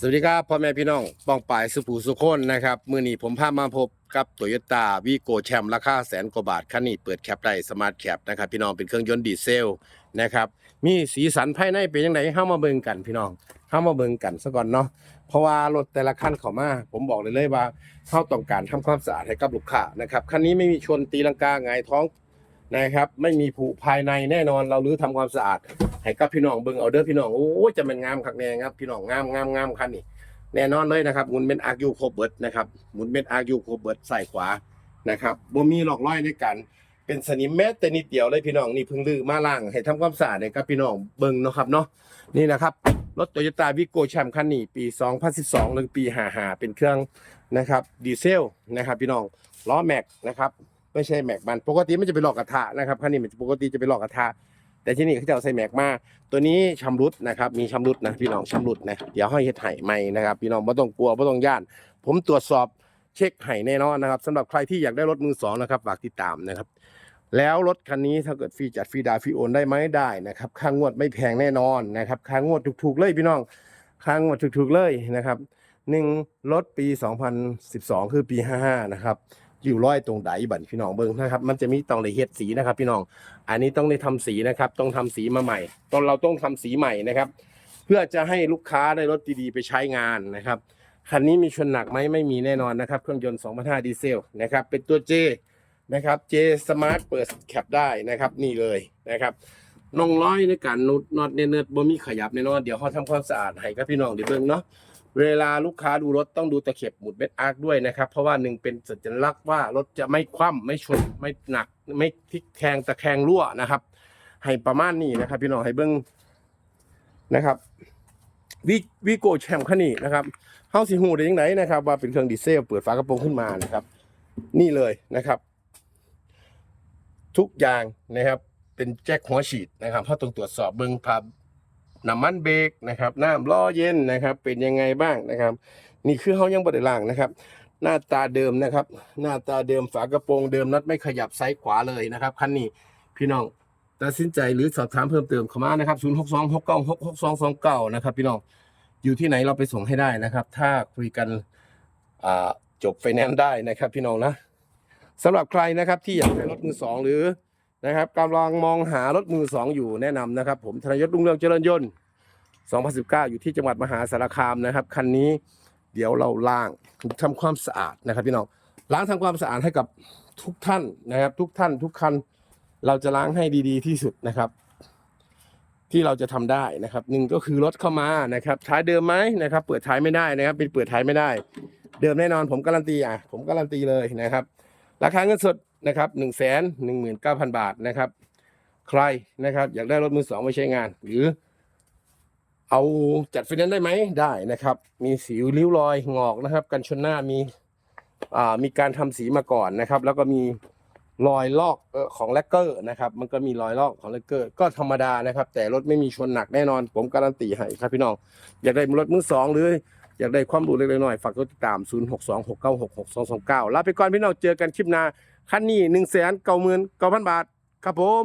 สวัสดีครับพ่อแม่พี่น้องป้องปายสุภูสุคนนะครับมื้อนี้ผมพามาพบกับโตโยต้าวีโกแชมราคาแสนกว่าบาทคันนี้เปิดแคปได้สมาร์ทแคปนะครับพี่น้องเป็นเครื่องยนต์ดีเซลนะครับมีสีสันภายในเป็นยังไงเฮามาเบิ่งกันพี่น้องเฮามาเบิ่งกันซะก่อนเนาะเพราะว่ารถแต่ละคันเข้ามา ผมบอกเลยเลยว่าเฮาต้องการทำความสะอาดให้กับลูกค้านะครับคันนี้ไม่มีชนตีลังกาหงท้องนะครับไม่มีผุภายในแน่นอนเราลื้อทำความสะอาด ให้กับพี่น้องเบิ่งเอาเด้อพี่น้องโอ้จะเป็นงามคักแน่ครับพี่น้องงามงามงามคันนี้แน่นอนเลยนะครับหมุนเป็นอาร์ยูโคเบิร์ตนะครับหมุนเป็นอาร์ยูโคเบิร์ตใส่ขวานะครับบ่มีหลอกล่อยในกันเป็นสนิมแม้แต่นิดเดียวเลยพี่น้องนี่พิ่งลือมาล่างให้ทำความสะอาดให้กับพี่น้องเบิ่งเนาะครับเนาะนี่นะครับรถโตโยต้าวิโกแชมป์คันนี้ปี 2012 หรือปี55เป็นเครื่องนะครับดีเซลนะครับพี่น้องล้อแม็กนะครับไม่ใช่แม็กมันปกติมันจะไปหลอกกระทะนะครับคันนี้มันปกติจะไปหลอกกระทะ แต่ที่นี่เขาจะเอาใส่แม็กมาตัวนี้ชำรุดนะครับมีชำรุดนะพี่น้องชำรุดนะเดี๋ยวให้เฮ็ดไห้ใหม่นะครับ พี่น้องไม่ต้องกลัวไม่ต้องย่าน ผมตรวจสอบเช็คไห้แน่นอนนะครับสำหรับใครที่อยากได้รถมือสองนะครับฝากติดตามนะครับแล้วรถคันนี้ถ้าเกิดฟรีจัดฟรีดาวฟรีโอนได้ไหมได้นะครับค่างวดไม่แพงแน่นอนนะครับค่างวดถูกๆเลยพี่น้องค่างวดถูกๆเลยนะครับหนึ่งรถปี 2012 คือปี 55 นะครับ อยู่ร้อยตรงไดบันพี่น้องเบิ้งนะครับ มันจะมีต้องเลยเฮ็ดสีนะครับ พี่น้อง อันนี้ต้องได้ทำสีนะครับ ต้องทำสีมาใหม่ ตอนเราต้องทำสีใหม่นะครับ เพื่อจะให้ลูกค้าได้รถดีๆไปใช้งานนะครับคันนี้มีชนหนักไหมไม่มีแน่นอนนะครับ เครื่องยนต์2,500ดีเซลนะครับ เป็นตัว J นะครับ J Smart เปิดแคปได้นะครับ นี่เลยนะครับนองร้อยในการนุดน็อตเนื้อบ่มีขยับแน่นอนเดี๋ยวเขาทำความสะอาดให้กับพี่น้องเดี๋ยวเบิ่งเนาะ เวลาลูกค้าดูรถต้องดูตะเข็บหมุดเบ็ดอาร์คด้วยนะครับ เพราะว่าหนึ่งเป็นสัญลักษณ์ว่ารถจะไม่คว่ำไม่ชนไม่หนัก ไม่พลิกแคงตะแคงรั่วนะครับ ให้ประมาณนี้นะครับ พี่น้องให้เบิ้งนะครับวิวิโกแชมคันนี้นะครับเฮาสิฮู้ได้ยังไงนะครับ ว่าเป็นเครื่องดีเซลเปิดฝากระโปรงขึ้นมานะครับ นี่เลยนะครับ ทุกอย่างนะครับ เป็นแจ็คหัวฉีดนะครับเพราะต้องตรวจสอบเบิ้งภา น้ำมันเบรกนะครับน้ำล้อเย็นนะครับ เป็นยังไงบ้างนะครับ นี่คือเขายังบริล่างนะครับ หน้าตาเดิมนะครับ หน้าตาเดิมฝากระโปรงเดิมนัดไม่ขยับซ้ายขวาเลยนะครับคันนี้พี่น้องตัดสินใจหรือสอบถามเพิ่มเติมเข้ามานะครับ0 6 2 6 9 6 6 2 2 9นะครับพี่น้องอยู่ที่ไหนเราไปส่งให้ได้นะครับ ถ้าคุยกันจบไฟแนนซ์ได้นะครับ พี่น้องนะสำหรับใครนะครับที่อยากได้รถมือสองหรือ นะครับกำลังมองหารถมือสองอยู่แนะนำนะครับ ผมธนยศรุ่งเรืองเจริญยนต์ 2019 อยู่ที่จังหวัดมหาสารคามนะครับคันนี้เดี๋ยวเราล้างทำความสะอาดนะครับพี่น้องล้างทำความสะอาดให้กับทุกท่านนะครับ ทุกท่านทุกคันเราจะล้างให้ดี ๆ ที่สุดนะครับ ที่เราจะทำได้นะครับหนึ่งก็คือรถเข้ามานะครับท้ายเดิมไหมนะครับ เปิดท้ายไม่ได้นะครับ เป็นเปิดท้ายไม่ได้ เดิมแน่นอนผมการันตีอะผมการันตีเลยนะครับ ราคาเงินสด นะครับหนึ่งแสนหนึ่งหมื่นเก้าพันบาทนะครับ ใครนะครับ อยากได้รถมือสองไปใช้งาน หรือ เอาจัดไฟแนนซ์ได้ไหมได้นะครับ มีสิวริ้วรอยงอกนะครับ กันชนหน้ามีอ่ามีการทำสีมาก่อนนะครับ แล้วก็มีรอยลอกของแลกเกอร์นะครับ มันก็มีรอยลอกของแลกเกอร์ ก็ธรรมดานะครับ แต่รถไม่มีชนหนักแน่นอน ผมการันตีให้ครับพี่น้อง อยากได้รถมือสองหรืออยากได้ความรู้เล็กๆน้อยๆฝากกดติดตาม 0 6 2 6 9 6 6 2 2 9ลาไปก่อนพี่น้องเจอกันคลิปหน้า ขั้นนี้หนึ่งแสนเก้าหมื่นเก้าพันบาท ครับผม